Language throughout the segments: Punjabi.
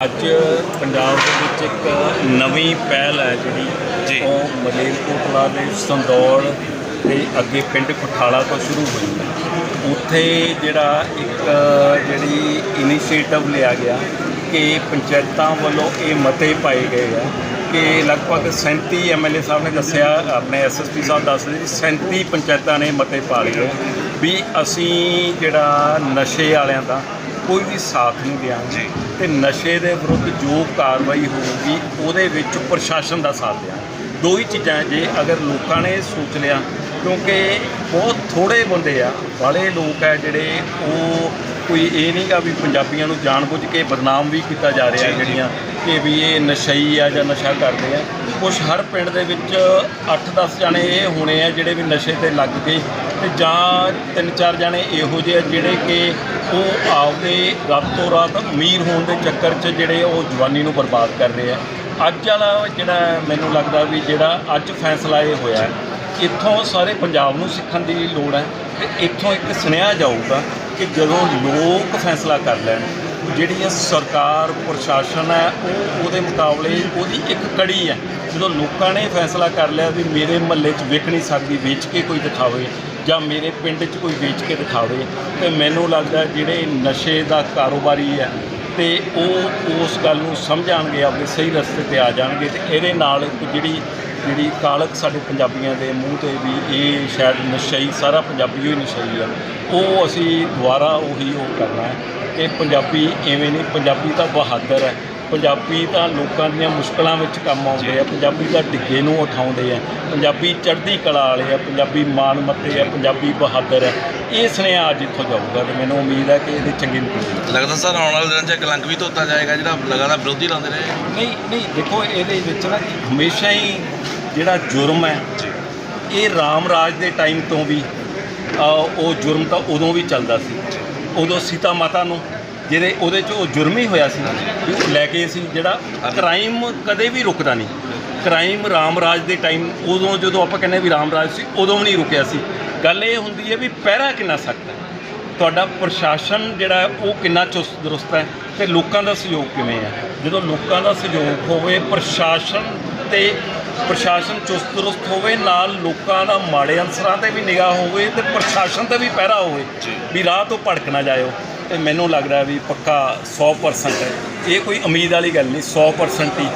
ਅੱਜ ਪੰਜਾਬ ਦੇ ਵਿੱਚ ਇੱਕ ਨਵੀਂ ਪਹਿਲ ਹੈ ਜਿਹੜੀ ਜੀ। ਉਹ ਮਲੇਰਕੋਟਲਾ ਦੇ ਸੰਦੌੜ ਤੇ ਅੱਗੇ ਪਿੰਡ ਕੁਠਾਲਾ ਤੋਂ ਸ਼ੁਰੂ ਹੋਈ ਹੈ ਉੱਥੇ ਜਿਹੜਾ ਇੱਕ ਜਿਹੜੀ ਇਨੀਸ਼ੀਏਟਿਵ ਲਿਆ ਗਿਆ ਕਿ ਪੰਚਾਇਤਾਂ ਵੱਲੋਂ ਇਹ ਮਤੇ ਪਾਏ ਗਏ ਆ ਕਿ ਲਗਭਗ 37 ਐਮਐਲਏ ਸਾਹਿਬ ਨੇ ਦੱਸਿਆ ਆਪਣੇ ਐਸਐਸਪੀ ਸਾਹਿਬ ਦੱਸਦੇ ਜੀ 37 ਪੰਚਾਇਤਾਂ ਨੇ ਮਤੇ ਪਾ ਲਏ ਵੀ ਅਸੀਂ ਜਿਹੜਾ ਨਸ਼ੇ ਵਾਲਿਆਂ ਦਾ ਕੋਈ ਵੀ ਸਾਥ ਨਹੀਂ ਦਿਆਂਗੇ ਜੀ। ਤੇ ਨਸ਼ੇ ਦੇ ਵਿਰੁੱਧ ਜੋ ਕਾਰਵਾਈ ਹੋਊਗੀ ਉਹਦੇ ਵਿੱਚ ਪ੍ਰਸ਼ਾਸਨ ਦਾ ਸਾਥ ਦਿਆਂਗੇ ਦੋ ਹੀ ਚੀਜ਼ਾਂ ਜੇ ਅਗਰ ਲੋਕਾਂ ਨੇ ਸੋਚ ਲਿਆ ਕਿਉਂਕਿ ਬਹੁਤ ਥੋੜੇ ਬੰਦੇ ਆ ਵਾਲੇ ਲੋਕ ਆ ਜਿਹੜੇ ਉਹ ਕੋਈ ਇਹ ਨਹੀਂਗਾ ਵੀ ਪੰਜਾਬੀਆਂ ਨੂੰ ਜਾਣਬੁੱਝ ਕੇ ਬਦਨਾਮ ਵੀ ਕੀਤਾ ਜਾ ਰਿਹਾ। ਜਿਹੜੀਆਂ ਕਿ ਵੀ ਇਹ ਨਸ਼ਈ ਆ ਜਾਂ ਨਸ਼ਾ ਕਰਦੇ ਆ ਕੁਝ ਹਰ ਪਿੰਡ ਦੇ ਵਿੱਚ 8-10 ਜਾਣੇ ਇਹ ਹੋਣੇ ਆ ਜਿਹੜੇ ਵੀ ਨਸ਼ੇ ਤੇ ਲੱਗ ਗਏ ਤੇ ਜਾਂ ਤਿੰਨ ਚਾਰ ਜਾਣੇ ਇਹੋ ਜਿਹੇ ਆ ਜਿਹੜੇ ਕਿ ਉਹ ਆਪਦੇ ਰਾਤੋਂ ਰਾਤ ਅਮੀਰ ਹੋਣ ਦੇ ਚੱਕਰ 'ਚ ਜਿਹੜੇ ਉਹ ਜਵਾਨੀ ਨੂੰ ਬਰਬਾਦ ਕਰ ਰਹੇ ਆ। ਅੱਜ ਵਾਲਾ ਜਿਹੜਾ ਮੈਨੂੰ ਲੱਗਦਾ ਵੀ ਜਿਹੜਾ ਅੱਜ ਫੈਸਲਾ ਇਹ ਹੋਇਆ ਇੱਥੋਂ ਸਾਰੇ ਪੰਜਾਬ ਨੂੰ ਸਿੱਖਣ ਦੀ ਲੋੜ ਹੈ ਤੇ ਇੱਥੋਂ ਇੱਕ ਸੁਨੇਹਾ ਜਾਊਗਾ ਕਿ ਜਦੋਂ ਲੋਕ ਫੈਸਲਾ ਕਰ ਲੈਣ ਜਿਹੜੀ ਸਰਕਾਰ, ਪ੍ਰਸ਼ਾਸਨ ਹੈ, ਉਹ ਉਹਦੇ ਮੁਕਾਬਲੇ ਉਹਦੀ ਇੱਕ ਕੜੀ ਹੈ। ਜਦੋਂ ਲੋਕਾਂ ਨੇ ਫੈਸਲਾ ਕਰ ਲਿਆ ਵੀ ਮੇਰੇ ਮਹੱਲੇ 'ਚ ਵਿਕ ਨਹੀਂ ਸਕਦੀ, ਵੇਚ ਕੇ ਕੋਈ ਦਿਖਾਵੇ ਜਾਂ ਮੇਰੇ ਪਿੰਡ 'ਚ ਕੋਈ ਵੇਚ ਕੇ ਦਿਖਾਵੇ, ਤੇ ਮੈਨੂੰ ਲੱਗਦਾ ਜਿਹੜੇ ਨਸ਼ੇ ਦਾ ਕਾਰੋਬਾਰੀ ਹੈ ਤੇ ਉਹ ਉਸ ਗੱਲ ਨੂੰ ਸਮਝਾਣਗੇ ਆਪਣੇ ਸਹੀ ਰਸਤੇ ਤੇ ਆ ਜਾਣਗੇ ਤੇ ਇਹਦੇ ਨਾਲ ਜਿਹੜੀ ਜਿਹੜੀ ਕਾਲਕ ਸਾਡੇ ਪੰਜਾਬੀਆਂ ਦੇ ਮੂੰਹ ਤੇ ਵੀ ਇਹ ਸ਼ਾਇਦ ਨਸ਼ਈ, ਸਾਰਾ ਪੰਜਾਬੀ ਹੀ ਨਸ਼ਈ ਆ, ਉਹ ਅਸੀਂ ਦੁਬਾਰਾ ਉਹੀ ਉਹ ਕਰਨਾ ਹੈ। ਕਿ ਪੰਜਾਬੀ ਐਵੇਂ ਨਹੀਂ, ਪੰਜਾਬੀ ਤਾਂ ਬਹਾਦਰ ਹੈ। ਪੰਜਾਬੀ ਤਾਂ ਲੋਕਾਂ ਦੀਆਂ ਮੁਸ਼ਕਲਾਂ ਵਿੱਚ ਕੰਮ ਆਉਂਦੇ ਆ ਪੰਜਾਬੀ ਤਾਂ ਡਿੱਗੇ ਨੂੰ ਉਠਾਉਂਦੇ ਆ। ਪੰਜਾਬੀ ਚੜ੍ਹਦੀ ਕਲਾ ਵਾਲੇ ਆ ਪੰਜਾਬੀ ਮਾਨ ਮੱਤੇ ਆ ਪੰਜਾਬੀ ਬਹਾਦਰ ਹੈ ਇਹ ਸੁਨੇਹਾ ਅੱਜ ਇੱਥੋਂ ਜਾਊਗਾ ਤੇ ਮੈਨੂੰ ਉਮੀਦ ਹੈ ਕਿ ਇਹਦੇ ਚੰਗੇ ਨਤੀਜੇ ਲੱਗਦਾ ਸਰ ਆਉਣ ਵਾਲੇ ਦਿਨਾਂ 'ਚ ਕਲੰਕ ਵੀ ਧੋਤਾ ਜਾਏਗਾ ਜਿਹੜਾ ਲਗਾਤਾਰ ਵਿਰੋਧੀ ਲਾਉਂਦੇ ਰਹੇ। ਨਹੀਂ ਨਹੀਂ ਦੇਖੋ ਇਹਦੇ ਵਿੱਚ ਨਾ ਹਮੇਸ਼ਾ ਹੀ ਜਿਹੜਾ ਜੁਰਮ ਹੈ ਇਹ ਰਾਮ ਰਾਜ ਦੇ ਟਾਈਮ ਤੋਂ ਵੀ ਉਹ ਜੁਰਮ ਤਾਂ ਉਦੋਂ ਵੀ ਚੱਲਦਾ ਸੀ। ਉਦੋਂ ਸੀਤਾ ਮਾਤਾ ਨੂੰ ਜਿਹਦੇ ਉਹਦੇ 'ਚ ਉਹ ਜੁਰਮ ਹੀ ਹੋਇਆ ਸੀ ਵੀ ਉਹ ਲੈ ਕੇ ਸੀ ਜਿਹੜਾ ਕ੍ਰਾਈਮ ਕਦੇ ਵੀ ਰੁਕਦਾ ਨਹੀਂ। ਕ੍ਰਾਈਮ ਰਾਮ ਰਾਜ ਦੇ ਟਾਈਮ ਉਦੋਂ ਜਦੋਂ ਆਪਾਂ ਕਹਿੰਦੇ ਵੀ ਰਾਮ ਰਾਜ ਸੀ ਉਦੋਂ ਵੀ ਨਹੀਂ ਰੁਕਿਆ ਸੀ। ਗੱਲ ਇਹ ਹੁੰਦੀ ਹੈ ਵੀ ਪਹਿਰਾ ਕਿੰਨਾ ਸਖਤ ਹੈ। ਤੁਹਾਡਾ ਪ੍ਰਸ਼ਾਸਨ ਜਿਹੜਾ ਉਹ ਕਿੰਨਾ ਚੁਸਤ ਦਰੁਸਤ ਹੈ ਤੇ ਲੋਕਾਂ ਦਾ ਸਹਿਯੋਗ ਕਿਵੇਂ ਹੈ? ਜਦੋਂ ਲੋਕਾਂ ਦਾ ਸਹਿਯੋਗ ਹੋਵੇ ਪ੍ਰਸ਼ਾਸਨ ਤੇ ਪ੍ਰਸ਼ਾਸਨ ਚੁਸਤ ਦਰੁਸਤ ਹੋਵੇ ਨਾਲ ਲੋਕਾਂ ਦਾ ਮਾੜੇ ਅਨਸਰਾਂ ਤੇ ਵੀ ਨਿਗਾਹ ਹੋਵੇ ਤੇ ਪ੍ਰਸ਼ਾਸਨ ਤੇ ਵੀ ਪਹਿਰਾ ਹੋਵੇ। ਵੀ ਰਾਹ ਤੋਂ ਭੜਕ ਨਾ ਜਾਇਓ। ਤੇ ਮੈਨੂੰ ਲੱਗਦਾ ਵੀ ਪੱਕਾ 100% ਹੈ। ਇਹ ਕੋਈ ਉਮੀਦ ਵਾਲੀ ਗੱਲ ਨਹੀਂ 100% ਹੀ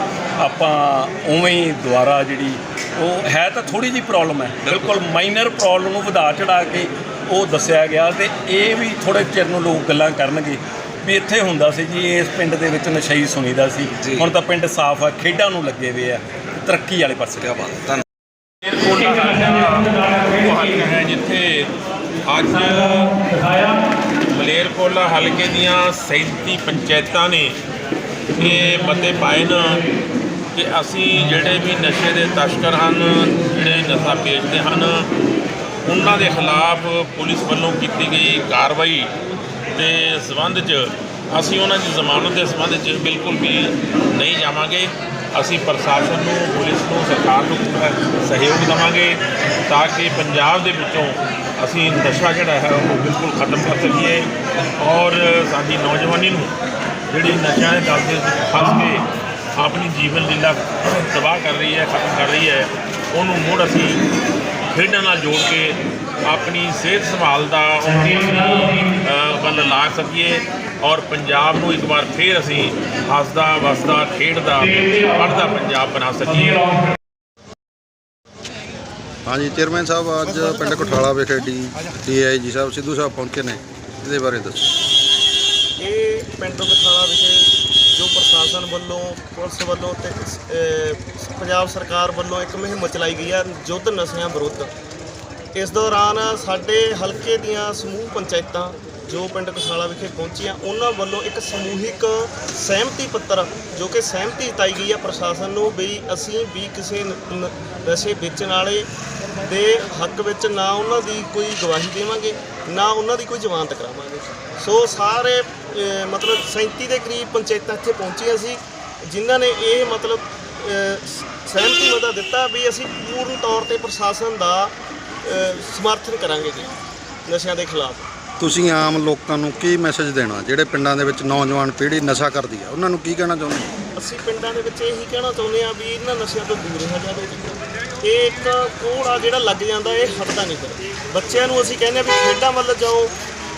ਆਪਾਂ ਉਵੇਂ ਹੀ ਦੁਆਰਾ ਜਿਹੜੀ ਉਹ ਹੈ ਤਾਂ ਥੋੜੀ ਜੀ ਪ੍ਰੋਬਲਮ ਹੈ। ਬਿਲਕੁਲ। ਮਾਈਨਰ ਪ੍ਰੋਬਲਮ ਨੂੰ ਵਧਾ ਚੜਾ ਕੇ ਉਹ ਦੱਸਿਆ ਗਿਆ ਤੇ ਇਹ ਵੀ ਥੋੜੇ ਚਿਰ ਨੂੰ ਲੋਕ ਗੱਲਾਂ ਕਰਨਗੇ ਵੀ ਇੱਥੇ ਹੁੰਦਾ ਸੀ ਜੀ ਇਸ ਪਿੰਡ ਦੇ ਵਿੱਚ ਨਸ਼ਈ ਸੁਣੀਦਾ ਸੀ। ਹੁਣ ਤਾਂ ਪਿੰਡ ਸਾਫ਼ ਆ ਖੇਡਾਂ ਨੂੰ ਲੱਗੇ ਹੋਏ ਆ ਤਰੱਕੀ ਵਾਲੇ ਪਾਸੇ। ਕਿਆ ਬਾਤ ਧੰਨ ਹਲਕਾ ਹੈ ਜਿੱਥੇ ਅੱਜ ਮਲੇਰਕੋਟਲਾ ਹਲਕੇ ਦੀਆਂ 37 ਪੰਚਾਇਤਾਂ ਨੇ ਇਹ ਮਤੇ ਪਾਏ ਨਾ ਕਿ ਅਸੀਂ ਜਿਹੜੇ ਵੀ ਨਸ਼ੇ ਦੇ ਤਸਕਰ ਹਨ, ਜਿਹੜੇ ਨਸ਼ਾ ਵੇਚਦੇ ਹਨ, ਉਹਨਾਂ ਦੇ ਖਿਲਾਫ ਪੁਲਿਸ ਵੱਲੋਂ ਕੀਤੀ ਗਈ ਕਾਰਵਾਈ ਦੇ ਸਬੰਧ 'ਚ ਅਸੀਂ ਉਹਨਾਂ ਦੀ ਜ਼ਮਾਨਤ ਦੇ ਸਬੰਧ 'ਚ ਬਿਲਕੁਲ ਵੀ ਨਹੀਂ ਜਾਵਾਂਗੇ। ਅਸੀਂ ਪ੍ਰਸ਼ਾਸਨ ਨੂੰ, ਪੁਲਿਸ ਨੂੰ, ਸਰਕਾਰ ਨੂੰ ਸਹਿਯੋਗ ਦੇਵਾਂਗੇ ਤਾਂ ਕਿ ਪੰਜਾਬ ਦੇ ਵਿੱਚੋਂ ਅਸੀਂ ਨਸ਼ਾ ਜਿਹੜਾ ਹੈ ਉਹ ਬਿਲਕੁਲ ਖਤਮ ਕਰ ਸਕੀਏ ਔਰ ਸਾਡੀ ਨੌਜਵਾਨੀ ਨੂੰ ਜਿਹੜੀ ਨਸ਼ਿਆਂ ਦੇ ਦਲਦਲ ਵਿੱਚ ਫਸ ਕੇ ਆਪਣੀ ਜੀਵਨ ਲੀਲਾ ਤਬਾਹ ਕਰ ਰਹੀ ਹੈ, ਖਤਮ ਕਰ ਰਹੀ ਹੈ, ਉਹਨੂੰ ਮੁੜ ਅਸੀਂ ਖੇਡਾਂ ਨਾਲ ਜੋੜ ਕੇ ਆਪਣੀ ਸਿਹਤ ਸੰਭਾਲ ਦਾ ਉੱਨਤੀ ਵੱਲ ਲਾ ਸਕੀਏ ਔਰ ਪੰਜਾਬ ਨੂੰ ਇੱਕ ਵਾਰ ਫੇਰ ਅਸੀਂ ਹੱਸਦਾ, ਵਸਦਾ, ਖੇਡਦਾ, ਪੜ੍ਹਦਾ ਪੰਜਾਬ ਬਣਾ ਸਕੀਏ। ਹਾਂਜੀ, ਚੇਅਰਮੈਨ ਸਾਹਿਬ, ਅੱਜ ਪਿੰਡ ਕੋਠਾਲਾ ਵਿਖੇ ਡੀ, ਡੀਆਈਜੀ ਸਾਹਿਬ, ਸਿੱਧੂ ਸਾਹਿਬ ਪਹੁੰਚੇ ਨੇ। ਇਹਦੇ ਬਾਰੇ ਦੱਸੋ। ਇਹ ਪਿੰਡ ਬਥਾਲਾ ਵਿਖੇ ਜੋ ਪ੍ਰਸ਼ਾਸਨ ਵੱਲੋਂ, ਪੁਲਿਸ ਵੱਲੋਂ ਤੇ ਪੰਜਾਬ ਸਰਕਾਰ ਵੱਲੋਂ ਇੱਕ ਮੁਹਿੰਮ ਚਲਾਈ ਗਈ ਹੈ ਯੁੱਧ ਨਸ਼ਿਆਂ ਵਿਰੁੱਧ। ਇਸ ਦੌਰਾਨ ਸਾਡੇ ਹਲਕੇ ਦੀਆਂ ਸਮੂਹ ਪੰਚਾਇਤਾਂ ਜੋ ਪਿੰਡ ਕਸਾਲਾ ਵਿਖੇ ਪਹੁੰਚੀਆਂ, ਉਹਨਾਂ ਵੱਲੋਂ ਇੱਕ ਸਮੂਹਿਕ ਸਹਿਮਤੀ ਪੱਤਰ ਜੋ ਕਿ ਸਹਿਮਤੀ ਜਤਾਈ ਗਈ ਹੈ ਪ੍ਰਸ਼ਾਸਨ ਨੂੰ ਵੀ ਅਸੀਂ ਵੀ ਕਿਸੇ ਨਸ਼ੇ ਵੇਚਣ ਵਾਲੇ ਦੇ ਹੱਕ ਵਿੱਚ ਨਾ ਉਹਨਾਂ ਦੀ ਕੋਈ ਗਵਾਹੀ ਦੇਵਾਂਗੇ ਨਾ ਉਹਨਾਂ ਦੀ ਕੋਈ ਜ਼ਮਾਨਤ ਕਰਾਵਾਂਗੇ। ਸੋ ਸਾਰੇ ਮਤਲਬ 37 ਦੇ ਕਰੀਬ ਪੰਚਾਇਤਾਂ ਇੱਥੇ ਪਹੁੰਚੀਆਂ ਸੀ ਜਿਨ੍ਹਾਂ ਨੇ ਇਹ ਮਤਲਬ ਸਹਿਮਤੀ ਮਤਾ ਦਿੱਤਾ ਵੀ ਅਸੀਂ ਪੂਰਨ ਤੌਰ ਤੇ ਪ੍ਰਸ਼ਾਸਨ ਦਾ ਸਮਰਥਨ ਕਰਾਂਗੇ ਜੀ ਨਸ਼ਿਆਂ ਦੇ ਖਿਲਾਫ। ਤੁਸੀਂ ਆਮ ਲੋਕਾਂ ਨੂੰ ਕੀ ਮੈਸੇਜ ਦੇਣਾ? ਜਿਹੜੇ ਪਿੰਡਾਂ ਦੇ ਵਿੱਚ ਨੌਜਵਾਨ ਪੀੜ੍ਹੀ ਨਸ਼ਾ ਕਰਦੀ ਆ ਉਹਨਾਂ ਨੂੰ ਕੀ ਕਹਿਣਾ ਚਾਹੁੰਦੇ? ਅਸੀਂ ਪਿੰਡਾਂ ਦੇ ਵਿੱਚ ਇਹੀ ਕਹਿਣਾ ਚਾਹੁੰਦੇ ਆ ਵੀ ਇਹਨਾਂ ਨਸ਼ਿਆਂ ਤੋਂ ਦੂਰ ਰਹਿ ਜਾਵੇ ਇਹ ਇੱਕ ਕੋੜ ਆ ਜਿਹੜਾ ਲੱਗ ਜਾਂਦਾ, ਇਹ ਹਟਦਾ ਨਹੀਂ ਫਿਰ। ਬੱਚਿਆਂ ਨੂੰ ਅਸੀਂ ਕਹਿੰਦੇ ਆ ਵੀ ਖੇਡਾਂ ਵੱਲ ਜਾਓ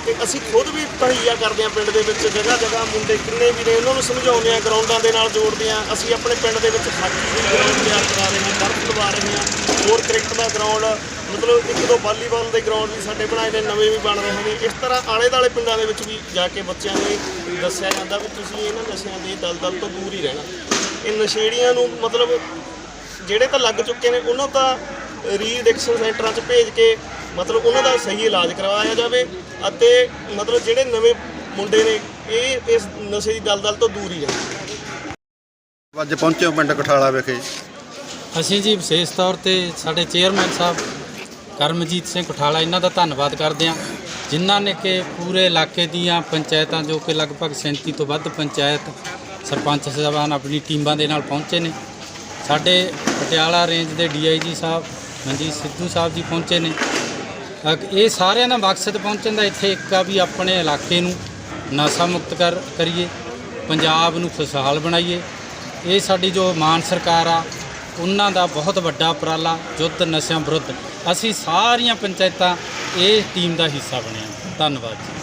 ਤੇ ਅਸੀਂ ਖੁਦ ਵੀ ਤਹਈਆ ਕਰਦੇ ਆ ਪਿੰਡ ਦੇ ਵਿੱਚ, ਜਗ੍ਹਾ ਜਗ੍ਹਾ ਮੁੰਡੇ ਕਿੰਨੇ ਵੀ ਨੇ, ਉਹਨਾਂ ਨੂੰ ਸਮਝਾਉਂਦੇ ਆ ਗਰਾਊਂਡਾਂ ਦੇ ਨਾਲ ਜੋੜਦੇ ਆ ਅਸੀਂ ਆਪਣੇ ਪਿੰਡ ਦੇ ਵਿੱਚ ਹਾਕੀ ਦੀ ਗਰਾਊਂਡ ਤਿਆਰ ਕਰਾ ਰਹੇ ਹਾਂ ਟਰਫ ਲਵਾ ਰਹੇ ਹਾਂ। ਹੋਰ ਕ੍ਰਿਕਟ ਦਾ ਗਰਾਊਂਡ, ਮਤਲਬ ਇੱਕ ਦੋ ਵਾਲੀਬਾਲ ਦੇ ਗਰਾਊਂਡ ਵੀ ਸਾਡੇ ਬਣਾਏ ਨੇ, ਨਵੇਂ ਵੀ ਬਣ ਰਹੇ ਨੇ। ਇਸ ਤਰ੍ਹਾਂ ਆਲੇ ਦਾਲੇ ਪਿੰਡਾਂ ਦੇ ਵਿੱਚ ਵੀ ਜਾ ਕੇ ਬੱਚਿਆਂ ਨੂੰ ਇਹ ਦੱਸਿਆ ਜਾਂਦਾ ਵੀ ਤੁਸੀਂ ਇਹਨਾਂ ਨਸ਼ਿਆਂ ਦੇ ਦਲਦਲ ਤੋਂ ਦੂਰ ਹੀ ਰਹਿਣਾ। ਇਹ ਨਸ਼ੇੜੀਆਂ ਨੂੰ ਮਤਲਬ ਜਿਹੜੇ ਤਾਂ ਲੱਗ ਚੁੱਕੇ ਨੇ ਉਹਨਾਂ ਤਾਂ ਰੀਐਡਿਕਸ਼ਨ ਸੈਂਟਰਾਂ 'ਚ ਭੇਜ ਕੇ ਮਤਲਬ ਉਹਨਾਂ ਦਾ ਸਹੀ ਇਲਾਜ ਕਰਵਾਇਆ ਜਾਵੇ ਅਤੇ ਮਤਲਬ ਜਿਹੜੇ ਨਵੇਂ ਮੁੰਡੇ ਨੇ ਇਹ ਇਸ ਨਸ਼ੇ ਦੀ ਦਲਦਲ ਤੋਂ ਦੂਰ ਹੀ ਰਹਿਣ ਅੱਜ ਪਹੁੰਚੇ ਹੋ ਪਿੰਡ ਕਠਾਲਾ ਵਿਖੇ। ਅਸੀਂ ਜੀ ਵਿਸ਼ੇਸ਼ ਤੌਰ ਤੇ ਸਾਡੇ ਚੇਅਰਮੈਨ ਸਾਹਿਬ ਕਰਮਜੀਤ ਸਿੰਘ ਕੁਠਾਲਾ ਇਹਨਾਂ ਦਾ ਧੰਨਵਾਦ ਕਰਦੇ ਹਾਂ ਜਿਨ੍ਹਾਂ ਨੇ ਕਿ ਪੂਰੇ ਇਲਾਕੇ ਦੀਆਂ ਪੰਚਾਇਤਾਂ ਜੋ ਕਿ ਲਗਭਗ 37 ਤੋਂ ਵੱਧ ਪੰਚਾਇਤ ਸਰਪੰਚ ਸਾਹਿਬਾਨ ਆਪਣੀ ਟੀਮਾਂ ਦੇ ਨਾਲ ਪਹੁੰਚੇ ਨੇ ਸਾਡੇ ਪਟਿਆਲਾ ਰੇਂਜ ਦੇ ਡੀਆਈਜੀ ਸਾਹਿਬ ਮਨਜੀਤ ਸਿੱਧੂ ਸਾਹਿਬ ਜੀ ਪਹੁੰਚੇ ਨੇ। ਅਗ- ਇਹ ਸਾਰਿਆਂ ਦਾ ਮਕਸਦ ਪਹੁੰਚਣ ਦਾ ਇੱਥੇ ਇੱਕ ਆ ਵੀ ਆਪਣੇ ਇਲਾਕੇ ਨੂੰ ਨਸ਼ਾ ਮੁਕਤ ਕਰ ਕਰੀਏ, ਪੰਜਾਬ ਨੂੰ ਖੁਸ਼ਹਾਲ ਬਣਾਈਏ। ਇਹ ਸਾਡੀ ਜੋ ਮਾਨ ਸਰਕਾਰ ਆ, ਉਹਨਾਂ ਦਾ ਬਹੁਤ ਵੱਡਾ ਉਪਰਾਲਾ ਯੁੱਧ ਨਸ਼ਿਆਂ ਵਿਰੁੱਧ। ਅਸੀਂ ਸਾਰੀਆਂ ਪੰਚਾਇਤਾਂ ਇਹ ਟੀਮ ਦਾ ਹਿੱਸਾ ਬਣੇ ਧੰਨਵਾਦ ਜੀ।